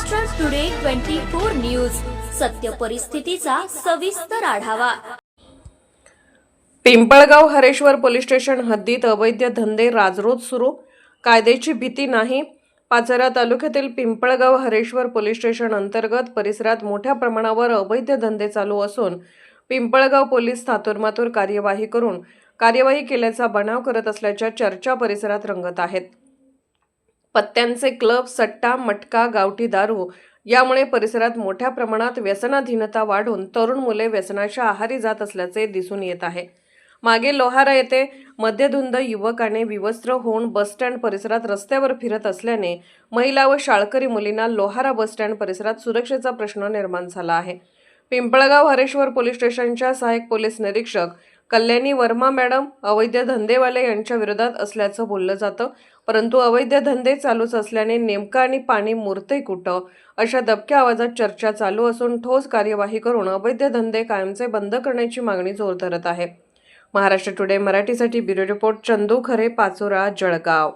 Maharashtra today twenty four news सत्य परिस्थितीचा सविस्तर आढावा. पिंपळगाव हरेश्वर पोलीस स्टेशन हद्दीत अवैध धंदे राजरोज सुरू. कायद्याची भीती नाही. पाचरा तालुक्यातील पिंपळगाव हरेश्वर पोलीस स्टेशन अंतर्गत परिसरात मोठ्या प्रमाणावर अवैध धंदे चालू असून पिंपळगाव पोलीस थातुरमातुर कार्यवाही करून कार्यवाही केल्याचा बनाव करत असल्याच्या चर्चा परिसरात रंगत आहेत. पत्त्यांचे क्लब सट्टा मटका गावठी दारू यामुळे परिसरात मोठ्या प्रमाणात व्यसनाधीनता वाढून तरुण मुले व्यसनाच्या आहारी जात असल्याचे दिसून येत आहे. मागे लोहारा येथे मध्यधुंद युवकाने विवस्त्र होऊन बसस्टँड परिसरात रस्त्यावर फिरत असल्याने महिला व शाळकरी मुलींना लोहारा बसस्टँड परिसरात सुरक्षेचा प्रश्न निर्माण झाला आहे. पिंपळगाव हरेश्वर पोलीस स्टेशनच्या सहाय्यक पोलीस निरीक्षक कल्याणी वर्मा मॅडम अवैध धंदेवाले यांच्या विरोधात असल्याचं बोललं जातं. परंतु अवैध धंदे चालूच असल्याने नेमकं आणि पाणी मुरतंय कुठं? अशा दबक्या आवाजात चर्चा चालू असून ठोस कार्यवाही करून अवैध धंदे कायमचे बंद करण्याची मागणी जोर धरत आहे. महाराष्ट्र टुडे मराठीसाठी ब्युरो रिपोर्ट चंदू खरे पाचोरा जळगाव.